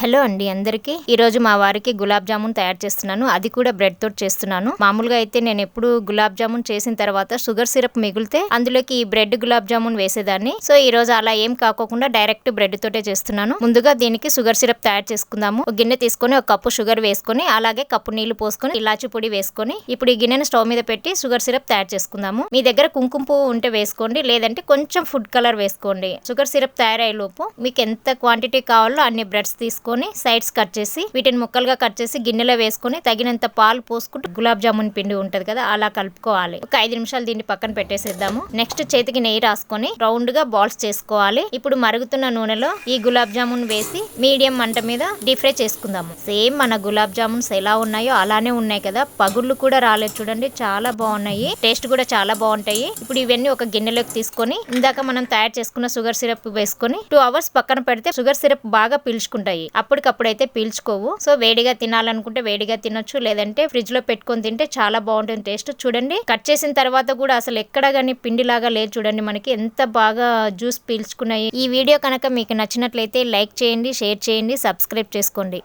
Hello అండి అందరికి. ఈ రోజు మా వారికి గులాబ్ జామున్ తయారు చేస్తున్నాను. అది కూడా బ్రెడ్ తోటి చేస్తున్నాను. మామూలుగా అయితే నేను ఎప్పుడు గులాబ్ జామున్ చేసిన తర్వాత షుగర్ సిరప్ మిగిలితే అందులోకి ఈ బ్రెడ్ గులాబ్ జామున్ వేసేదాన్ని. సో ఈ రోజు అలా ఏం కాకోకుండా డైరెక్ట్ బ్రెడ్ తోటే చేస్తున్నాను. ముందుగా దీనికి షుగర్ సిరప్ తయారు చేసుకుందాము. ఒక గిన్నె తీసుకొని ఒక కప్పు షుగర్ వేసుకొని అలాగే కప్పు నీళ్ళు పోసుకొని ఇలాచి పొడి వేసుకొని ఇప్పుడు ఈ గిన్నెను స్టవ్ మీద పెట్టి షుగర్ సిరప్ తయారు చేసుకుందాము. మీ దగ్గర కుంకుమ పువ్వు ఉంటే వేసుకోండి లేదంటే కొంచెం ఫుడ్ కలర్ వేసుకోండి. షుగర్ సిరప్ తయారయ్యే లోపు మీకు ఎంత క్వాంటిటీ కావాలో అన్ని బ్రెడ్స్ తీసుకొని సైడ్స్ కట్ చేసి వీటిని ముక్కలుగా కట్ చేసి గిన్నెలో వేసుకొని తగినంత పాలు పోసుకుంటూ గులాబ్ జామున్ పిండి ఉంటుంది కదా అలా కలుపుకోవాలి. ఒక ఐదు నిమిషాలు దీన్ని పక్కన పెట్టేసేద్దాము. నెక్స్ట్ చేతికి నెయ్యి రాసుకొని రౌండ్గా బాల్స్ చేసుకోవాలి. ఇప్పుడు మరుగుతున్న నూనెలో ఈ గులాబ్ జామున్ వేసి మీడియం మంట మీద డీప్ ఫ్రై చేసుకుందాము. సేమ్ మన గులాబ్ జామున్స్ ఎలా ఉన్నాయో అలానే ఉన్నాయి కదా. పగుళ్ళు కూడా రాలేదు చూడండి చాలా బాగున్నాయి. టేస్ట్ కూడా చాలా బాగుంటాయి. ఇప్పుడు ఇవన్నీ ఒక గిన్నెలోకి తీసుకొని ఇందాక మనం తయారు చేసుకున్న షుగర్ సిరప్ వేసుకొని టూ అవర్స్ పక్కన పెడితే షుగర్ సిరప్ బాగా పీల్చుకుంటాయి. అప్పటికప్పుడు అయితే పీల్చుకోవు. సో వేడిగా తినాలనుకుంటే వేడిగా తినొచ్చు. లేదంటే ఫ్రిడ్జ్లో పెట్టుకొని తింటే చాలా బాగుంటుంది టేస్ట్. చూడండి కట్ చేసిన తర్వాత కూడా అసలు ఎక్కడ కానీ పిండి లాగా లేదు చూడండి మనకి. ఎంత బాగా జ్యూస్ పీల్చుకున్నాయి. ఈ వీడియో కనుక మీకు నచ్చినట్లయితే లైక్ చేయండి షేర్ చేయండి సబ్స్క్రైబ్ చేసుకోండి.